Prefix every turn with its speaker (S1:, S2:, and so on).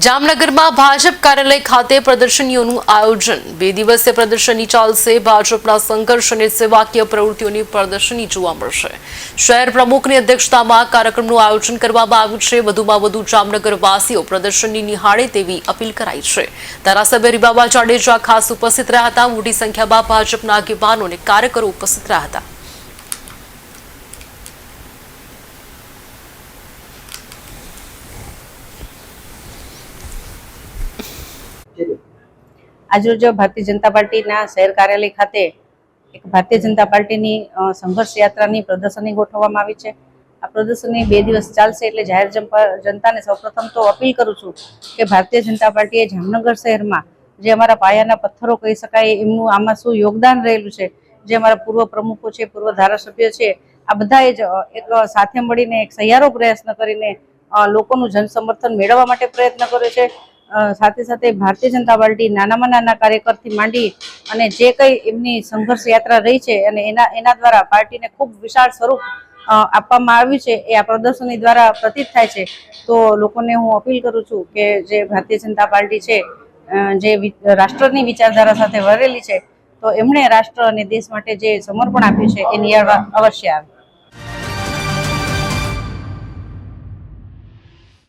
S1: જામનગરમાં ભાજપ કાર્યાલય ખાતે પ્રદર્શનીઓનું આયોજન. બે દિવસીય પ્રદર્શની ચાલશે. ભાજપના સંઘર્ષ અને સેવાકીય પ્રવૃત્તિઓની પ્રદર્શની જોવા મળશે. શહેર પ્રમુખની અધ્યક્ષતામાં કાર્યક્રમનું આયોજન કરવામાં આવ્યું છે. વધુમાં વધુ જામનગર વાસીઓ પ્રદર્શનની નિહાળે તેવી અપીલ કરાઈ છે. ધારાસભ્ય રીબાબા જાડેજા ખાસ ઉપસ્થિત રહ્યા હતા. મોટી સંખ્યામાં ભાજપના આગેવાનો અને કાર્યકરો ઉપસ્થિત રહ્યા હતા.
S2: આજરોજ ભારતીય જનતા પાર્ટીના શહેર કાર્યાલય ખાતે એક ભારતીય જનતા પાર્ટીની સંઘર્ષ યાત્રાની પ્રદર્શની ગોઠવવામાં આવી છે. આ પ્રદર્શની બે દિવસ ચાલશે એટલે જાહેર જનતાને સૌપ્રથમ તો અપીલ કરું છું કે ભારતીય જનતા પાર્ટીએ જામનગર શહેરમાં જે અમારા પાયાના પથ્થરો કહી શકાય એમનું આમાં શું યોગદાન રહેલું છે, જે અમારા પૂર્વ પ્રમુખો છે, પૂર્વ ધારાસભ્ય છે, આ બધાએ જ એક સાથે મળીને એક સહિયારો પ્રયત્ન કરીને લોકોનું જનસમર્થન મેળવવા માટે પ્રયત્ન કર્યો છે. સાથે સાથે ભારતીય જનતા પાર્ટી નાનામાં નાના કાર્યકરથી માંડી અને જે કંઈ એમની સંઘર્ષ યાત્રા રહી છે અને એના એના દ્વારા પાર્ટીને ખૂબ વિશાળ સ્વરૂપ આપવામાં આવ્યું છે, એ આ પ્રદર્શની દ્વારા પ્રતીત થાય છે. તો લોકોને હું અપીલ કરું છું કે જે ભારતીય જનતા પાર્ટી છે જે રાષ્ટ્રની વિચારધારા સાથે વરેલી છે, તો એમણે રાષ્ટ્ર અને દેશ માટે જે સમર્પણ આપ્યું છે એની અવશ્ય આવે.